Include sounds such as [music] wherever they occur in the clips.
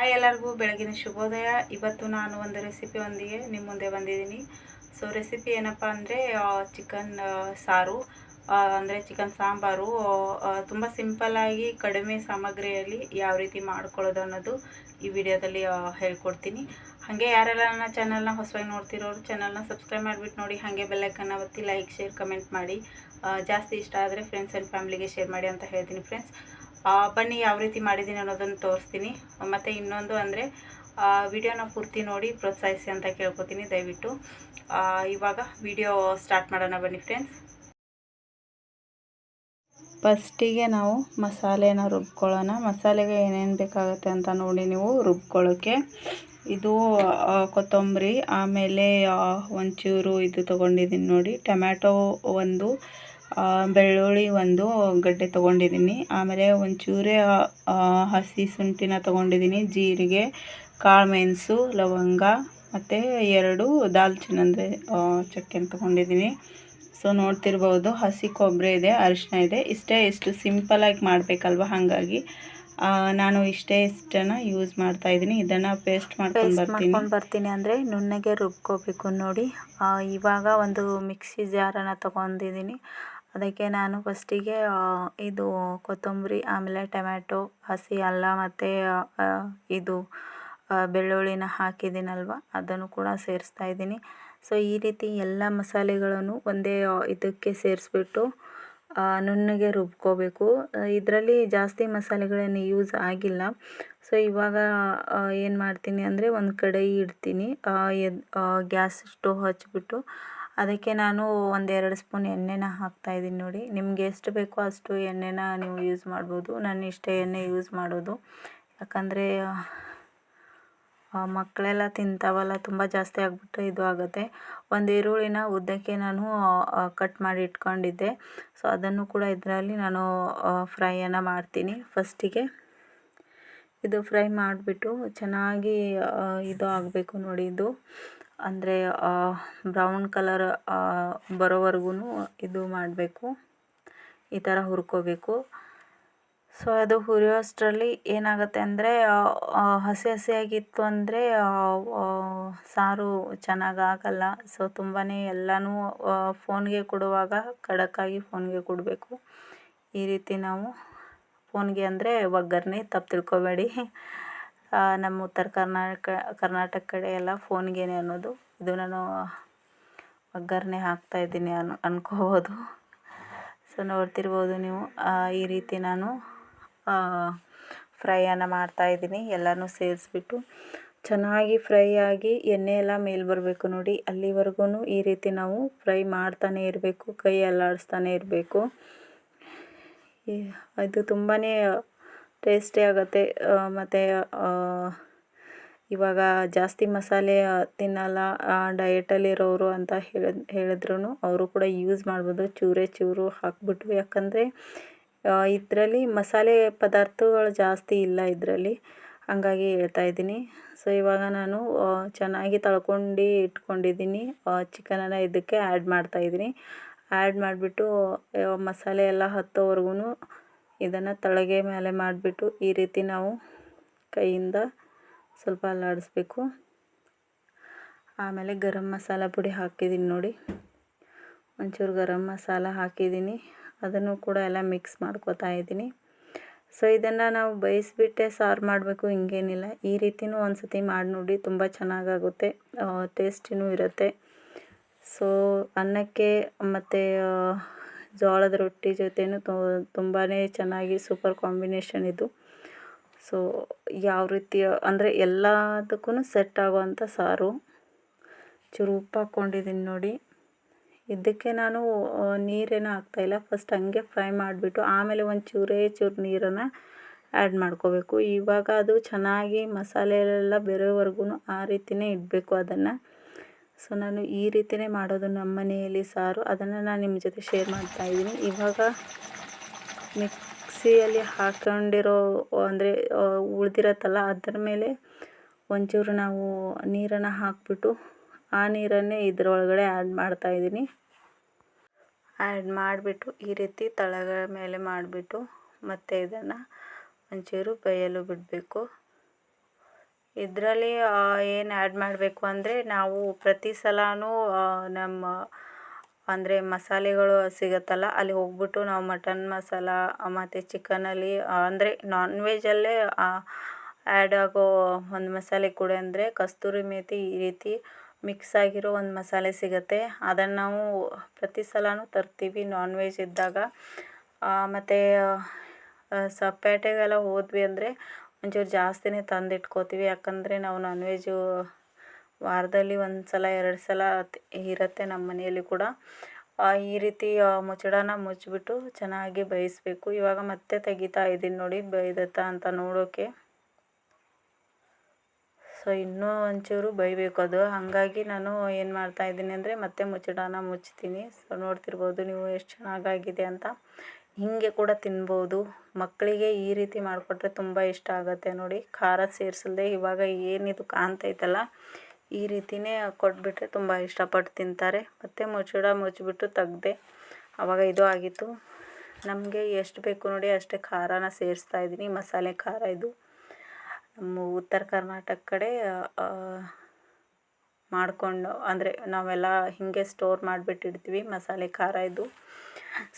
Hi ಎಲ್ಲರಿಗೂ, ಬೆಳಗಿನ ಶುಭೋದಯ. ಇವತ್ತು ನಾನು ಒಂದು ರೆಸಿಪಿಯೊಂದಿಗೆ ನಿಮ್ಮ ಮುಂದೆ ಬಂದಿದ್ದೀನಿ. ಸೊ ರೆಸಿಪಿ ಏನಪ್ಪ ಅಂದರೆ ಚಿಕನ್ ಸಾರು ಅಂದರೆ ಚಿಕನ್ ಸಾಂಬಾರು ತುಂಬ ಸಿಂಪಲ್ಲಾಗಿ ಕಡಿಮೆ ಸಾಮಗ್ರಿಯಲ್ಲಿ ಯಾವ ರೀತಿ ಮಾಡ್ಕೊಳ್ಳೋದು ಅನ್ನೋದು ಈ ವಿಡಿಯೋದಲ್ಲಿ ಹೇಳ್ಕೊಡ್ತೀನಿ. ಹಾಗೆ ಯಾರೆಲ್ಲ ನನ್ನ ಚಾನಲ್ನ ಹೊಸವಾಗಿ ನೋಡ್ತಿರೋರು ಚಾನಲ್ನ ಸಬ್ಸ್ಕ್ರೈಬ್ ಮಾಡಿಬಿಟ್ಟು ನೋಡಿ, ಹಾಗೆ ಬೆಲ್ಲೈಕನ್ನ ಒತ್ತಿ ಲೈಕ್ ಶೇರ್ ಕಮೆಂಟ್ ಮಾಡಿ. ಜಾಸ್ತಿ ಇಷ್ಟ ಆದರೆ ಫ್ರೆಂಡ್ಸ್ ಆ್ಯಂಡ್ ಫ್ಯಾಮಿಲಿಗೆ ಶೇರ್ ಮಾಡಿ ಅಂತ ಹೇಳ್ತೀನಿ ಫ್ರೆಂಡ್ಸ್ ಬನ್ನಿ ಯಾವ ರೀತಿ ಮಾಡಿದ್ದೀನಿ ಅನ್ನೋದನ್ನು ತೋರಿಸ್ತೀನಿ. ಮತ್ತು ಇನ್ನೊಂದು ಅಂದರೆ ವಿಡಿಯೋನ ಪೂರ್ತಿ ನೋಡಿ ಪ್ರೋತ್ಸಾಹಿಸಿ ಅಂತ ಕೇಳ್ಕೊತೀನಿ, ದಯವಿಟ್ಟು. ಇವಾಗ ವಿಡಿಯೋ ಸ್ಟಾರ್ಟ್ ಮಾಡೋಣ ಬನ್ನಿ ಫ್ರೆಂಡ್ಸ್ ಫಸ್ಟಿಗೆ ನಾವು ಮಸಾಲೆನ ರುಬ್ಕೊಳ್ಳೋಣ. ಮಸಾಲೆಗೆ ಏನೇನು ಬೇಕಾಗುತ್ತೆ ಅಂತ ನೋಡಿ ನೀವು ರುಬ್ಕೊಳ್ಳೋಕ್ಕೆ ಇದು ಕೊತ್ತಂಬರಿ, ಆಮೇಲೆ ಒಂಚೂರು ಇದು ತೊಗೊಂಡಿದ್ದೀನಿ ನೋಡಿ. ಟೊಮ್ಯಾಟೊ ಒಂದು ಬೆಳ್ಳುಳ್ಳಿ ಒಂದು ಗಡ್ಡೆ ತೊಗೊಂಡಿದ್ದೀನಿ. ಆಮೇಲೆ ಒಂಚೂರೇ ಹಸಿ ಶುಂಠಿನ ತೊಗೊಂಡಿದ್ದೀನಿ. ಜೀರಿಗೆ ಕಾಳು ಮೆಣಸು ಲವಂಗ ಮತ್ತು ಎರಡು ದಾಲ್ಚಿನ್ ಅಂದರೆ ಚಕ್ಕೆನ ತೊಗೊಂಡಿದ್ದೀನಿ. ಸೊ ನೋಡ್ತಿರ್ಬೋದು ಹಸಿ ಕೊಬ್ಬರಿ ಇದೆ ಅರಿಶಿನ ಇದೆ. ಇಷ್ಟೇ ಇಷ್ಟು ಸಿಂಪಲಾಗಿ ಮಾಡಬೇಕಲ್ವ ಹಾಗಾಗಿ. ನಾನು ಇಷ್ಟೇ ಇಷ್ಟನ್ನು ಯೂಸ್ ಮಾಡ್ತಾ ಇದ್ದೀನಿ. ಇದನ್ನು ಪೇಸ್ಟ್ ಮಾಡ್ಕೊಂಡು ಬರ್ತೀನಿ. ಬರ್ತೀನಿ ಅಂದರೆ ನುಣ್ಣಗೆ ರುಬ್ಕೋಬೇಕು ನೋಡಿ. ಇವಾಗ ಒಂದು ಮಿಕ್ಸಿ ಜಾರನ್ನು ತೊಗೊಂಡಿದ್ದೀನಿ. ಅದಕ್ಕೆ ನಾನು ಫಸ್ಟಿಗೆ ಇದು ಕೊತ್ತಂಬರಿ, ಆಮೇಲೆ ಟೊಮ್ಯಾಟೊ, ಹಸಿ ಅಲ್ಲ ಮತ್ತು ಇದು ಬೆಳ್ಳುಳ್ಳಿನ ಹಾಕಿದ್ದೀನಲ್ವ, ಅದನ್ನು ಕೂಡ ಸೇರಿಸ್ತಾ ಇದ್ದೀನಿ. ಸೊ, ಈ ರೀತಿ ಎಲ್ಲ ಮಸಾಲೆಗಳನ್ನು ಒಂದೇ ಇದಕ್ಕೆ ಸೇರಿಸ್ಬಿಟ್ಟು ನುಣ್ಣಗೆ ರುಬ್ಕೋಬೇಕು. ಇದರಲ್ಲಿ ಜಾಸ್ತಿ ಮಸಾಲೆಗಳೇನು ಯೂಸ್ ಆಗಿಲ್ಲ. ಸೊ, ಇವಾಗ ಏನು ಮಾಡ್ತೀನಿ ಅಂದರೆ ಒಂದು ಕಡಾಯಿ ಇಡ್ತೀನಿ. ಗ್ಯಾಸ್ ಸ್ಟೋವ್ ಹಚ್ಬಿಟ್ಟು ಅದಕ್ಕೆ ನಾನು ಒಂದೆರಡು ಸ್ಪೂನ್ ಎಣ್ಣೆನ ಹಾಕ್ತಾಯಿದ್ದೀನಿ ನೋಡಿ. ನಿಮ್ಗೆ ಎಷ್ಟು ಬೇಕೋ ಅಷ್ಟು ಎಣ್ಣೆನ ನೀವು ಯೂಸ್ ಮಾಡ್ಬೋದು. ನಾನು ಇಷ್ಟೇ ಎಣ್ಣೆ ಯೂಸ್ ಮಾಡೋದು. ಯಾಕಂದರೆ ಮಕ್ಕಳೆಲ್ಲ ತಿಂತಾವಲ್ಲ, ತುಂಬ ಜಾಸ್ತಿ ಆಗಿಬಿಟ್ರೆ ಇದು ಆಗುತ್ತೆ. ಒಂದು ಈರುಳ್ಳಿನ ಉದ್ದಕ್ಕೆ ನಾನು ಕಟ್ ಮಾಡಿ ಇಟ್ಕೊಂಡಿದ್ದೆ. ಸೊ ಅದನ್ನು ಕೂಡ ಇದರಲ್ಲಿ ನಾನು ಫ್ರೈಯನ್ನು ಮಾಡ್ತೀನಿ. ಫಸ್ಟಿಗೆ ಇದು ಫ್ರೈ ಮಾಡಿಬಿಟ್ಟು ಚೆನ್ನಾಗಿ ಇದು ಆಗಬೇಕು ನೋಡಿ ಇದು. ಅಂದರೆ ಬ್ರೌನ್ ಕಲರ್ ಬರೋವರೆಗೂ ಇದು ಮಾಡಬೇಕು. ಈ ಥರ ಹುರ್ಕೋಬೇಕು. ಸೊ, ಅದು ಹುರಿಯೋಷ್ಟರಲ್ಲಿ ಏನಾಗುತ್ತೆ ಅಂದರೆ ಹಸಿ ಹಸಿಯಾಗಿತ್ತು ಅಂದರೆ ಸಾರು ಚೆನ್ನಾಗಿ ಆಗಲ್ಲ. ಸೊ ತುಂಬಾ ಎಲ್ಲನೂ ಫೋನ್ಗೆ ಕೊಡುವಾಗ ಖಡಕ್ಕಾಗಿ ಫೋನ್ಗೆ ಕೊಡಬೇಕು. ಈ ರೀತಿ ನಾವು ಫೋನ್ಗೆ ಅಂದರೆ ಒಗ್ಗರಣೆ ತಪ್ಪು ತಿಳ್ಕೊಬೇಡಿ. ನಮ್ಮ ಉತ್ತರ ಕರ್ನಾಟಕ ಕರ್ನಾಟಕ ಕಡೆ ಎಲ್ಲ ಫೋನ್ಗೇನೆ ಅನ್ನೋದು. ಇದು ನಾನು ಒಗ್ಗರಣೆ ಹಾಕ್ತಾಯಿದ್ದೀನಿ ಅನ್, ಅನ್ಕೋಬೋದು. ಸೊ ನೋಡ್ತಿರ್ಬೋದು ನೀವು. ಈ ರೀತಿ ನಾನು ಫ್ರೈಯನ್ನು ಮಾಡ್ತಾಯಿದ್ದೀನಿ ಎಲ್ಲನೂ ಸೇರಿಸ್ಬಿಟ್ಟು ಚೆನ್ನಾಗಿ ಫ್ರೈ ಆಗಿ ಎಣ್ಣೆ ಎಲ್ಲ ಮೇಲೆ ಬರಬೇಕು ನೋಡಿ. ಅಲ್ಲಿವರೆಗೂ ಈ ರೀತಿ ನಾವು ಫ್ರೈ ಮಾಡ್ತಾನೆ ಇರಬೇಕು, ಕೈ ಅಲ್ಲಾಡಿಸ್ತಾನೆ ಇರಬೇಕು. ಇದು ತುಂಬಾ ಟೇಸ್ಟಿ ಆಗುತ್ತೆ. ಮತ್ತು ಇವಾಗ ಜಾಸ್ತಿ ಮಸಾಲೆ ತಿನ್ನಲ್ಲ ಡಯೆಟಲ್ಲಿರೋರು ಅಂತ ಹೇಳಿದ್ ಹೇಳಿದ್ರು ಅವರು ಕೂಡ ಯೂಸ್ ಮಾಡ್ಬೋದು. ಚೂರೇ ಚೂರು ಹಾಕ್ಬಿಟ್ಟು ಯಾಕಂದರೆ ಇದರಲ್ಲಿ ಮಸಾಲೆ ಪದಾರ್ಥಗಳು ಜಾಸ್ತಿ ಇಲ್ಲ ಇದರಲ್ಲಿ. ಹಾಗಾಗಿ ಹೇಳ್ತಾ ಇದ್ದೀನಿ. ಸೊ ಇವಾಗ ನಾನು ಚೆನ್ನಾಗಿ ತಳ್ಕೊಂಡು ಇಟ್ಕೊಂಡಿದ್ದೀನಿ. ಚಿಕನನ್ನು ಇದಕ್ಕೆ ಆ್ಯಡ್ ಮಾಡ್ತಾಯಿದ್ದೀನಿ ಆ್ಯಡ್ ಮಾಡಿಬಿಟ್ಟು ಮಸಾಲೆ ಎಲ್ಲ ಹತ್ತೋವರೆಗೂ ಇದನ್ನು ತಳಗೆ ಮೇಲೆ ಮಾಡಿಬಿಟ್ಟು ಈ ರೀತಿ ನಾವು ಕೈಯಿಂದ ಸ್ವಲ್ಪ ಅಲ್ಲಾಡಿಸ್ಬೇಕು. ಆಮೇಲೆ ಗರಂ ಮಸಾಲ ಪುಡಿ ಹಾಕಿದ್ದೀನಿ ನೋಡಿ. ಒಂಚೂರು ಗರಂ ಮಸಾಲ ಹಾಕಿದ್ದೀನಿ ಅದನ್ನು ಕೂಡ ಎಲ್ಲ ಮಿಕ್ಸ್ ಮಾಡ್ಕೋತಾ ಇದ್ದೀನಿ. ಸೊ, ಇದನ್ನು ನಾವು ಬೇಯಿಸ್ಬಿಟ್ಟೆ ಸಾರು ಮಾಡಬೇಕು, ಹಿಂಗೇನಿಲ್ಲ. ಈ ರೀತಿಯೂ ಒಂದು ಸತಿ ಮಾಡಿ ನೋಡಿ ತುಂಬ ಚೆನ್ನಾಗಾಗುತ್ತೆ. ಟೇಸ್ಟಿನೂ ಇರುತ್ತೆ. ಸೊ, ಅನ್ನಕ್ಕೆ ಮತ್ತು ಜೋಳದ ರೊಟ್ಟಿ ಜೊತೆಯೂ ತುಂಬಾ ಚೆನ್ನಾಗಿ ಸೂಪರ್ ಕಾಂಬಿನೇಷನ್ ಇದು. ಸೊ ಯಾವ ರೀತಿ, ಅಂದರೆ ಎಲ್ಲದಕ್ಕೂ ಸೆಟ್ ಆಗುವಂಥ ಸಾರು. ಚೂರು ಉಪ್ಪು ಹಾಕ್ಕೊಂಡಿದ್ದೀನಿ ನೋಡಿ. ಇದಕ್ಕೆ ನಾನು ನೀರೇನು ಹಾಕ್ತಾಯಿಲ್ಲ ಫಸ್ಟ್ ಹಂಗೆ ಫ್ರೈ ಮಾಡಿಬಿಟ್ಟು ಆಮೇಲೆ ಒಂದು ಚೂರೇ ಚೂರು ನೀರನ್ನು ಆ್ಯಡ್ ಮಾಡ್ಕೋಬೇಕು. ಇವಾಗ ಅದು ಚೆನ್ನಾಗಿ ಮಸಾಲೆ ಎಲ್ಲ ಬೇರೆವರೆಗೂ ಆ ರೀತಿಯೇ ಇಡಬೇಕು ಅದನ್ನು. ಸೊ ನಾನು ಈ ರೀತಿಯೇ ಮಾಡೋದು ನಮ್ಮ ಮನೆಯಲ್ಲಿ ಸಾರು. ಅದನ್ನು ನಾನು ನಿಮ್ಮ ಜೊತೆ ಶೇರ್ ಮಾಡ್ತಾ ಇದ್ದೀನಿ. ಇವಾಗ ಮಿಕ್ಸಿಯಲ್ಲಿ ಹಾಕ್ಕೊಂಡಿರೋ ಅಂದರೆ ಉಳಿದಿರತ್ತಲ್ಲ, ಅದರ ಮೇಲೆ ಒಂಚೂರು ನಾವು ನೀರನ್ನು ಹಾಕಿಬಿಟ್ಟು ಆ ನೀರನ್ನೇ ಇದರೊಳಗಡೆ ಆ್ಯಡ್ ಮಾಡ್ತಾಯಿದ್ದೀನಿ ಆ್ಯಡ್ ಮಾಡಿಬಿಟ್ಟು ಈ ರೀತಿ ತಳಗಳ ಮೇಲೆ ಮಾಡಿಬಿಟ್ಟು ಮತ್ತು ಇದನ್ನು ಒಂಚೂರು ಬೇಯಲು ಬಿಡಬೇಕು. ಇದರಲ್ಲಿ ಏನು ಆ್ಯಡ್ ಮಾಡಬೇಕು ಅಂದರೆ ನಾವು ಪ್ರತಿ ಸಲವೂ ನಮ್ಮ, ಅಂದರೆ ಮಸಾಲೆಗಳು ಸಿಗುತ್ತಲ್ಲ, ಅಲ್ಲಿ ಹೋಗ್ಬಿಟ್ಟು ನಾವು ಮಟನ್ ಮಸಾಲ ಮತ್ತು ಚಿಕನಲ್ಲಿ ಅಂದರೆ ನಾನ್ ವೆಜ್ಜಲ್ಲೇ ಆ್ಯಡ್ ಆಗೋ ಒಂದು ಮಸಾಲೆ ಕೂಡ ಅಂದರೆ ಕಸ್ತೂರಿ ಮೇಥಿ ಈ ರೀತಿ ಮಿಕ್ಸ್ ಆಗಿರೋ ಒಂದು ಮಸಾಲೆ ಸಿಗುತ್ತೆ. ಅದನ್ನು ನಾವು ಪ್ರತಿ ಸಲವೂ ತರ್ತೀವಿ ನಾನ್ ವೆಜ್ ಇದ್ದಾಗ ಮತ್ತು ಸಪೇಟೆಗೆಲ್ಲ ಪೇಟೆಗೆಲ್ಲ ಹೋದ್ವಿ ಅಂದರೆ ಒಂಚೂರು ಜಾಸ್ತಿನೇ ತಂದಿಟ್ಕೋತೀವಿ. ಯಾಕಂದರೆ ನಾವು ನಾನ್ ವೆಜ್ಜು ವಾರದಲ್ಲಿ ಒಂದು ಸಲ ಎರಡು ಸಲ ಇರುತ್ತೆ ನಮ್ಮ ಮನೆಯಲ್ಲಿ ಕೂಡ. ಈ ರೀತಿ ಮುಚ್ಚಳನ ಮುಚ್ಚಿಬಿಟ್ಟು ಚೆನ್ನಾಗಿ ಬೇಯಿಸಬೇಕು. ಇವಾಗ ಮತ್ತೆ ತೆಗಿತಾ ಇದ್ದೀನಿ ನೋಡಿ, ಬೇಯ್ದತ್ತಾ ಅಂತ ನೋಡೋಕ್ಕೆ ಸೊ ಇನ್ನೂ ಒಂಚೂರು ಬೈಬೇಕು ಅದು. ಹಾಗಾಗಿ ನಾನು ಏನು ಮಾಡ್ತಾ ಇದ್ದೀನಿ ಅಂದರೆ ಮತ್ತೆ ಮುಚ್ಚಳನ ಮುಚ್ತೀನಿ. ಸೊ ನೋಡ್ತಿರ್ಬೋದು ನೀವು ಎಷ್ಟು ಚೆನ್ನಾಗಾಗಿದೆ ಅಂತ. ಹೀಗೆ ಕೂಡ ತಿನ್ಬೋದು. ಮಕ್ಕಳಿಗೆ ಈ ರೀತಿ ಮಾಡಿಕೊಟ್ರೆ ತುಂಬ ಇಷ್ಟ ಆಗುತ್ತೆ ನೋಡಿ. ಖಾರ ಸೇರಿಸಲ್ದೆ ಇವಾಗ ಏನಿದು ಕಾಣ್ತೈತಲ್ಲ, ಈ ರೀತಿಯೇ ಕೊಟ್ಬಿಟ್ರೆ ತುಂಬ ಇಷ್ಟಪಟ್ಟು ತಿಂತಾರೆ. ಮತ್ತು ಮುಚ್ಚಳ ಮುಚ್ಚಿಬಿಟ್ಟು ತೆಗ್ದೆ ಆವಾಗ ಇದು ಆಗಿತ್ತು. ನಮಗೆ ಎಷ್ಟು ಬೇಕು ನೋಡಿ ಅಷ್ಟೇ ಖಾರನ ಸೇರಿಸ್ತಾ ಇದ್ದೀನಿ. ಮಸಾಲೆ ಖಾರ ಇದು. ನಮ್ಮ ಉತ್ತರ ಕರ್ನಾಟಕ ಕಡೆ ಮಾಡಿಕೊಂಡು, ಅಂದರೆ ನಾವೆಲ್ಲ ಹೀಗೆ ಸ್ಟೋರ್ ಮಾಡಿಬಿಟ್ಟಿರ್ತೀವಿ, ಮಸಾಲೆ ಖಾರ ಇದು.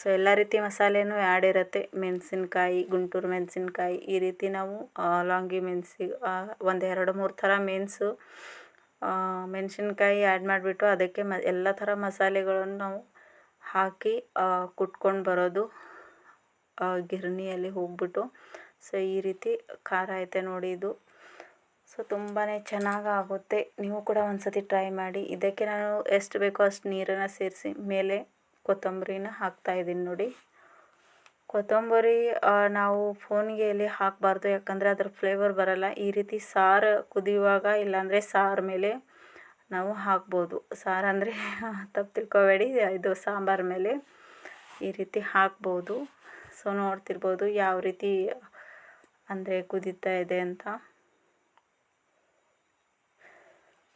ಸೊ ಎಲ್ಲ ರೀತಿ ಮಸಾಲೆನೂ ಆ್ಯಡ್ ಇರುತ್ತೆ. ಮೆಣಸಿನ್ಕಾಯಿ, ಗುಂಟೂರು ಮೆಣಸಿನ್ಕಾಯಿ, ಈ ರೀತಿ ನಾವು ಲಾಂಗಿ ಮೆಣಸಿ ಒಂದು ಎರಡು ಮೂರು ಥರ ಮೆಣಸು ಮೆಣಸಿನ್ಕಾಯಿ ಆ್ಯಡ್ ಮಾಡಿಬಿಟ್ಟು ಅದಕ್ಕೆ ಮ, ಎಲ್ಲ ಥರ ಮಸಾಲೆಗಳನ್ನು ನಾವು ಹಾಕಿ ಕುಟ್ಕೊಂಡು ಬರೋದು ಗಿರಣಿಯಲ್ಲಿ ಹೋಗ್ಬಿಟ್ಟು. ಸೊ, ಈ ರೀತಿ ಖಾರ ಐತೆ ನೋಡಿ ಇದು. ಸೊ ತುಂಬಾ ಚೆನ್ನಾಗಾಗುತ್ತೆ. ನೀವು ಕೂಡ ಒಂದು ಸತಿ ಟ್ರೈ ಮಾಡಿ. ಇದಕ್ಕೆ ನಾನು ಎಷ್ಟು ಬೇಕೋ ಅಷ್ಟು ನೀರನ್ನು ಸೇರಿಸಿ ಮೇಲೆ ಕೊತ್ತಂಬರಿನ ಹಾಕ್ತಾಯಿದ್ದೀನಿ ನೋಡಿ. ಕೊತ್ತಂಬರಿ ನಾವು ಫೋನಿಗೆ ಇಲ್ಲಿ ಹಾಕಬಾರ್ದು, ಯಾಕಂದರೆ ಅದ್ರ ಫ್ಲೇವರ್ ಬರಲ್ಲ. ಈ ರೀತಿ ಸಾರು ಕುದಿಯುವಾಗ ಇಲ್ಲಾಂದರೆ ಸಾರು ಮೇಲೆ ನಾವು ಹಾಕ್ಬೋದು. ಸಾರು ಅಂದರೆ [laughs] ತಪ್ಪು ತಿಳ್ಕೊಬೇಡಿ, ಇದು ಸಾಂಬಾರು ಮೇಲೆ ಈ ರೀತಿ ಹಾಕ್ಬೋದು. ಸೊ, ನೋಡ್ತಿರ್ಬೋದು ಯಾವ ರೀತಿ ಅಂದರೆ ಕುದೀತಾ ಇದೆ ಅಂತ.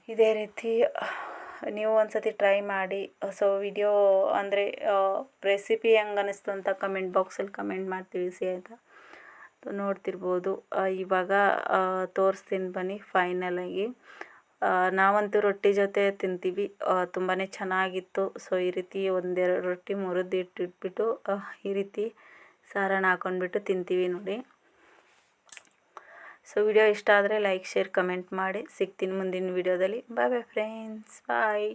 ಇದೇ ರೀತಿ, ನೀವು ಒಂದು ಸತಿ ಟ್ರೈ ಮಾಡಿ. ಸೊ ವಿಡಿಯೋ ಅಂದರೆ ರೆಸಿಪಿ ಹೆಂಗೆ ಅನ್ನಿಸ್ತು ಅಂತ ಕಮೆಂಟ್ ಬಾಕ್ಸಲ್ಲಿ ಕಮೆಂಟ್ ಮಾಡಿ ತಿಳಿಸಿ ಆಯಿತಾ ನೋಡ್ತಿರ್ಬೋದು. ಇವಾಗ ತೋರಿಸ್ತೀನಿ ಬನ್ನಿ ಫೈನಲಾಗಿ ನಾವಂತೂ ರೊಟ್ಟಿ ಜೊತೆ ತಿಂತೀವಿ. ತುಂಬಾ ಚೆನ್ನಾಗಿತ್ತು. ಸೊ ಈ ರೀತಿ ಒಂದೆರಡು ರೊಟ್ಟಿ ಮುರಿದು ಇಟ್ಟಿಟ್ಬಿಟ್ಟು ಈ ರೀತಿ ಸಾರನ್ನು ಹಾಕೊಂಡ್ಬಿಟ್ಟು ತಿಂತೀವಿ ನೋಡಿ. ಸೊ ವಿಡಿಯೋ ಇಷ್ಟ ಆದರೆ ಲೈಕ್, ಶೇರ್, ಕಮೆಂಟ್ ಮಾಡಿ. ಸಿಗ್ತೀನಿ ಮುಂದಿನ ವಿಡಿಯೋದಲ್ಲಿ. ಬಾಯ್ ಬಾಯ್ ಫ್ರೆಂಡ್ಸ್ ಬಾಯ್